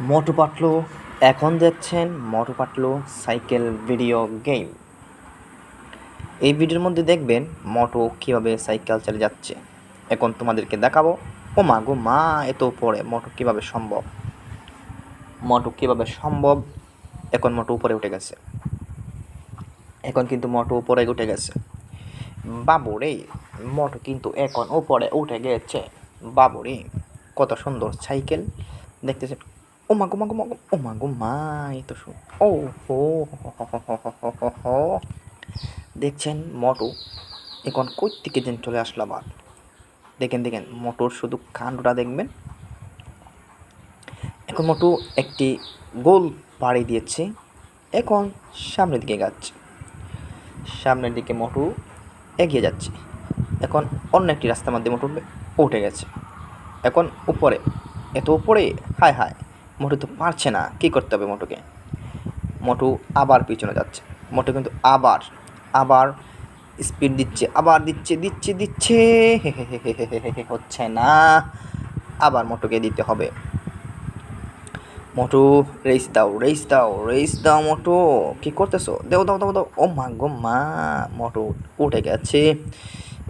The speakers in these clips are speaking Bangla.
মোটু পাটলু, এখন দেখছেন Motu Patlu cycle video game. এই ভিডিওর মধ্যে দেখবেন মোটু কীভাবে সাইকেল চালিয়ে যাচ্ছে। এখন তোমাদেরকে দেখাবো ও মা গো মা, এত পরে মোটু কীভাবে সম্ভব? মোটু কীভাবে সম্ভব? এখন মোটু উপরে উঠে গেছে। এখন কিন্তু মোটু উপরে উঠে গেছে। বাবু রে মোটু কিন্তু এখন উপরে উঠে গেছে। বাবু রে কত সুন্দর সাইকেল। দেখতেছে ও মা গো মা গো মা গো ও মা গো মা এ তো শু ও হো দেখছেন মটু এখন কই থেকে যেন চলে আসলো আবার দেখেন দেখেন, মটর শুধু কাণ্ডটা দেখবেন। এখন মটু একটি গোল পাড়ি দিয়েছে। এখন সামনের দিকে যাচ্ছে সামনের দিকে মটু এগিয়ে যাচ্ছে। এখন অন্য একটি রাস্তার মধ্যে মটু উঠে গেছে। এখন উপরে, এত উপরে, হায় হায়। মোটু তো পারছে না। কী করতে হবে মোটুকে? মোটু আবার পিছনে যাচ্ছে। মোটু কিন্তু আবার আবার স্পিড দিচ্ছে, আবার দিচ্ছে দিচ্ছে দিচ্ছে। হচ্ছে না। আবার মোটুকে দিতে হবে। মোটু রেস দাও রেস দাও রেস দাও মোটু। কী করতেছো? দেও, দাও দাও দাও। ও মা গো মা, মোটু উঠে গেছে।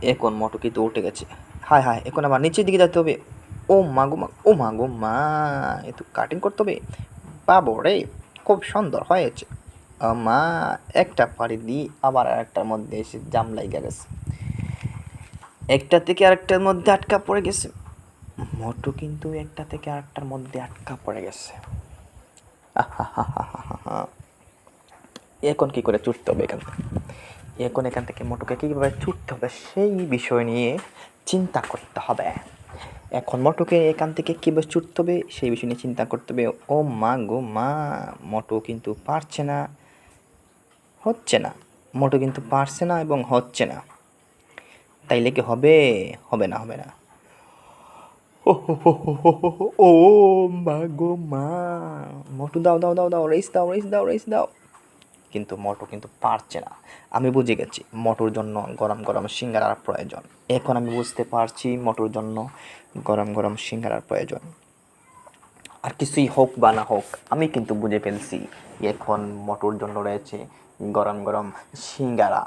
এখন মোটু কিন্তু উঠে গেছে। হায় হায়, এখন আবার নিচের দিকে যেতে হবে। ও মা গো মা, ও মা গো মা, এ তো কাটিং করতে হবে। পাবো রে, খুব সুন্দর হয়েছে। মা, একটা পাড়ি দিই আবার আরেকটার মধ্যে এসে জাম লাগিয়ে গেছে। একটা থেকে আরেকটার মধ্যে আটকা পড়ে গেছে। মোটু কিন্তু একটা থেকে আরেকটার মধ্যে আটকা পড়ে গেছে। এখন কি করে ছুটতে হবে এখান থেকে? এখন এখান থেকে মোটুকে কীভাবে ছুটতে হবে সেই বিষয় নিয়ে চিন্তা করতে হবে। এখন মোটুকে এখান থেকে কীভাবে ছুটতে হবে সেই বিষয় নিয়ে চিন্তা করতে হবে ও মা গো মা মোটু কিন্তু পারছে না হচ্ছে না মোটু কিন্তু পারছে না এবং হচ্ছে না তাইলে কি হবে হবে না হবে না ও মা গো মা মোটু দাও দাও দাও দাও রেস দাও রেস দাও রেস দাও কিন্তু মোটু কিন্তু পারছে না। আমি বুঝে গেছি, মোটুর জন্য গরম গরম সিঙ্গারার প্রয়োজন। এখন আমি বুঝতে পারছি মোটুর জন্য গরম গরম সিঙ্গারার প্রয়োজন। আর কিছুই হোক বা না হোক, আমি কিন্তু বুঝে ফেলছি, এখন মোটর জন্য রয়েছে গরম গরম সিঙ্গারা।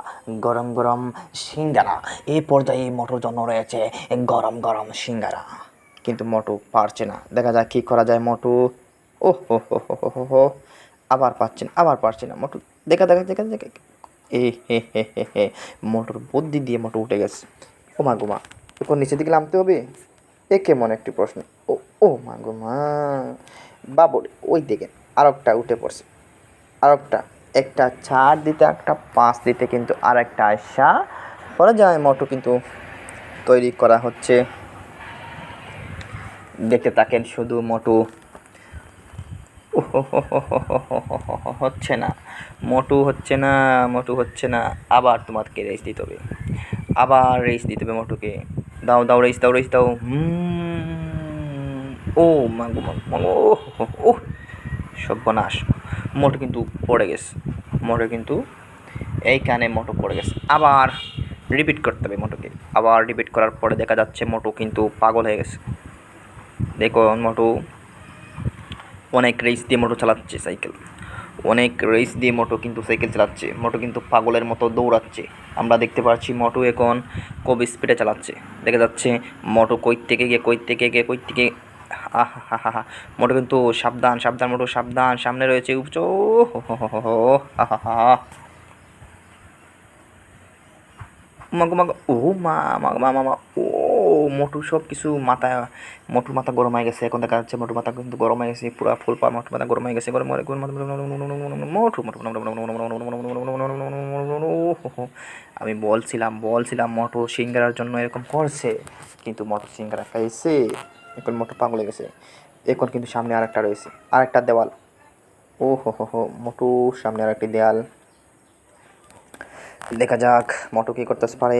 গরম গরম সিঙ্গারা এই পর্যায়ে মটর জন্য রয়েছে গরম গরম সিঙ্গারা। কিন্তু মোটু পারছে না, দেখা যাক কী করা যায় মোটু ও হো হো হো হো হো। আবার পারছে না আবার পারছে না। মোটু দেখা দেখা দেখা দেখা। এ, হে হে হে হে। মোটর বুদ্ধি দিয়ে মোটর উঠে গেছে। ও মা গো মা এখন নিচের দিকে নামতে হবে? এ কেমন একটি প্রশ্ন। ও ও মা গো মা। বাবুর, ওই দিকে আরেকটা উঠে পড়ছে। আরেকটা একটা চার দিতে, একটা পাঁচ দিতে কিন্তু আর একটা আশা করা যায়। মোটু কিন্তু তৈরি করা হচ্ছে। দেখতে থাকেন শুধু মোটু হচ্ছে না। মোটু হচ্ছে না, মোটু হচ্ছে না। আবার তোমাকে রেস দিতে হবে। আবার রেস দিতে হবে মোটুকে। দাও দাও রেস দাও রেস দাও। ও মাগো মাগো ও সর্বনাশ। মোটু কিন্তু পড়ে গেছে। মোটু কিন্তু এইখানে মোটু পড়ে গেছে। আবার রিপিট করতে হবে মোটুকে। আবার রিপিট করার পরে দেখা যাচ্ছে মোটু কিন্তু পাগল হয়ে গেছে। দেখো মোটু। অনেক রেস দিয়ে মোটর চালাচ্ছে সাইকেল অনেক রেস দিয়ে মোটো কিন্তু সাইকেল চালাচ্ছে। মোটো কিন্তু পাগলের মতো দৌড়াচ্ছে। আমরা দেখতে পাচ্ছি মোটো এখন খুব স্পিডে চালাচ্ছে। দেখা যাচ্ছে মোটো কই থেকে গিয়ে কই থেকে গিয়ে কই থেকে মোটো কিন্তু সাবধান সাবধান, মোটো সাবধান, সামনে রয়েছে হা মাগো মাগো ও মা মা মা মা মা, ও মোটু সব কিছু মাথা মোটুর মাথা গরম হয়ে গেছে এখন দেখা যাচ্ছে মোটুর মাথা কিন্তু গরম হয়ে গেছে পুরো ফুল পা মোটুর মাথা গরম হয়ে গেছে গরম হয়ে গরম মোটু মোটু আমি বলছিলাম বলছিলাম মোটু সিঙ্গারার জন্য এরকম করছে কিন্তু মোটু সিঙ্গারা খাইছে এখন মোটু পাগল হয়ে গেছে এখন কিন্তু সামনে আরেকটা রয়েছে আরেকটা দেওয়াল ও হো হো হো মোটু সামনে আরেকটি দেয়াল দেখা যাক মোটু কী করতে পারে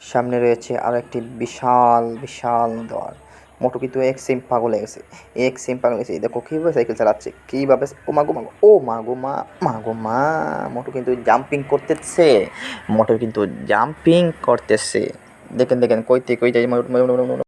সামনে রয়েছে আরও একটি বিশাল বিশাল দেওয়াল মোটু কিন্তু এক সেম পাগল হয়ে গেছে। এক সেম পাগল গেছে। দেখো, কীভাবে সাইকেল চালাচ্ছে, কীভাবে ও মাগো মাগো ও মাগো মা মাগো মা। মোটু কিন্তু জাম্পিং করতেছে। মোটু কিন্তু জাম্পিং করতেছে। দেখেন দেখেন, কইতে কইতে